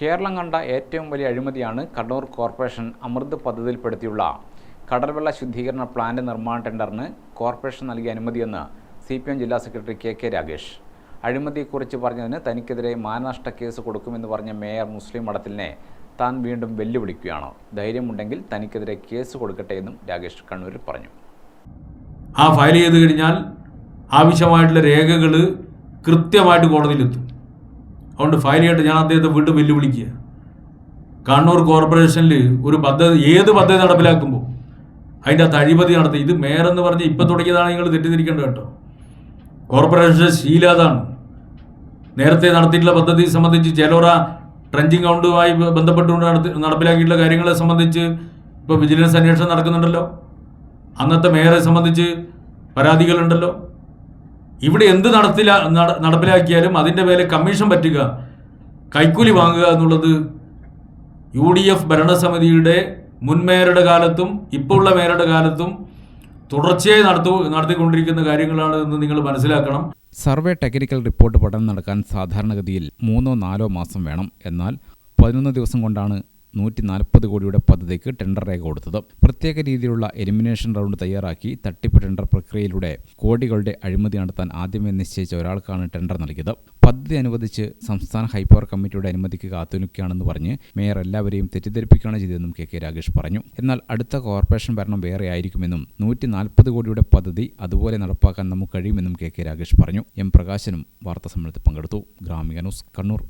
കേരളം കണ്ട ഏറ്റവും വലിയ അഴിമതിയാണ് കണ്ണൂർ കോർപ്പറേഷൻ അമൃത് പദ്ധതിയിൽപ്പെടുത്തിയുള്ള കടൽവെള്ള ശുദ്ധീകരണ പ്ലാന്റ് നിർമ്മാണ ടെൻഡറിന് കോർപ്പറേഷൻ നൽകിയ അനുമതിയെന്ന് സി പി എം ജില്ലാ സെക്രട്ടറി കെ കെ രാഗേഷ് അഴിമതിയെക്കുറിച്ച് പറഞ്ഞതിന് തനിക്കെതിരെ മാനനഷ്ട കേസ് കൊടുക്കുമെന്ന് പറഞ്ഞ മേയർ മുസ്ലിം മഠത്തിലിനെ താൻ വീണ്ടും വെല്ലുവിളിക്കുകയാണ്. ധൈര്യമുണ്ടെങ്കിൽ തനിക്കെതിരെ കേസ് കൊടുക്കട്ടെ എന്നും രാഗേഷ് കണ്ണൂരിൽ പറഞ്ഞു. ആ ഫയൽ ചെയ്ത് കഴിഞ്ഞാൽ ആവശ്യമായിട്ടുള്ള രേഖകൾ കൃത്യമായിട്ട് കോടതിയിലെത്തും. അതുകൊണ്ട് ഫയൽ ചെയ്തിട്ട് ഞാൻ അദ്ദേഹത്തെ വീണ്ടും വെല്ലുവിളിക്കുക. കണ്ണൂർ കോർപ്പറേഷനിൽ ഒരു പദ്ധതി ഏത് പദ്ധതി നടപ്പിലാക്കുമ്പോൾ അതിന്റെ അകത്ത് അഴിമതി നടത്തി. ഇത് മേയർ എന്ന് പറഞ്ഞ് ഇപ്പം തുടങ്ങിയതാണ് നിങ്ങൾ തെറ്റിദ്ധരിക്കേണ്ടത് കേട്ടോ. കോർപ്പറേഷൻ ശീല അതാണ്. നേരത്തെ നടത്തിയിട്ടുള്ള പദ്ധതി സംബന്ധിച്ച് ചേലോറ ട്രഞ്ചിങ് കൗണ്ടുമായി ബന്ധപ്പെട്ടുകൊണ്ട് നടത്തി നടപ്പിലാക്കിയിട്ടുള്ള കാര്യങ്ങളെ സംബന്ധിച്ച് ഇപ്പോൾ വിജിലൻസ് അന്വേഷണം നടക്കുന്നുണ്ടല്ലോ. അന്നത്തെ മേയറെ സംബന്ധിച്ച് പരാതികളുണ്ടല്ലോ. ഇവിടെ എന്ത് നടത്തില നടപ്പിലാക്കിയാലും അതിന്റെ മേലെ കമ്മീഷൻ പറ്റുക. കൈക്കൂലി വാങ്ങുക എന്നുള്ളത് യു ഡി എഫ് ഭരണസമിതിയുടെ മുൻ മേയറുടെ കാലത്തും ഇപ്പോൾ ഉള്ള മേയറുടെ കാലത്തും തുടർച്ചയായി നടത്തു നടത്തിക്കൊണ്ടിരിക്കുന്ന കാര്യങ്ങളാണ് എന്ന് നിങ്ങൾ മനസ്സിലാക്കണം. സർവേ ടെക്നിക്കൽ റിപ്പോർട്ട് പഠനം നടക്കാൻ സാധാരണഗതിയിൽ മൂന്നോ നാലോ മാസം വേണം. എന്നാൽ പതിനൊന്ന് ദിവസം കൊണ്ടാണ് നൂറ്റി നാൽപ്പത് കോടിയുടെ പദ്ധതിക്ക് ടെൻഡർ രേഖ കൊടുത്തത്. പ്രത്യേക രീതിയിലുള്ള എലിമിനേഷൻ റൗണ്ട് തയ്യാറാക്കി തട്ടിപ്പ് ടെൻഡർ പ്രക്രിയയിലൂടെ കോടികളുടെ അഴിമതി നടത്താൻ ആദ്യമേ നിശ്ചയിച്ച ഒരാൾക്കാണ് ടെൻഡർ നൽകിയത്. പദ്ധതി അനുവദിച്ച് സംസ്ഥാന ഹൈപ്പവർ കമ്മിറ്റിയുടെ അനുമതിക്ക് കാത്തുനിൽക്കുകയാണെന്ന് പറഞ്ഞ് മേയർ എല്ലാവരെയും തെറ്റിദ്ധരിപ്പിക്കുകയാണ് ചെയ്തതെന്നും കെ കെ രാഗേഷ് പറഞ്ഞു. എന്നാൽ അടുത്ത കോർപ്പറേഷൻ ഭരണം വേറെ ആയിരിക്കുമെന്നും നൂറ്റി നാൽപ്പത് കോടിയുടെ പദ്ധതി അതുപോലെ നടപ്പാക്കാൻ നമുക്ക് കഴിയുമെന്നും കെ കെ രാഗേഷ് പറഞ്ഞു. എം പ്രകാശനും വാർത്താസമ്മേളനത്തിൽ പങ്കെടുത്തു. ഗ്രാമിക ന്യൂസ് കണ്ണൂർ.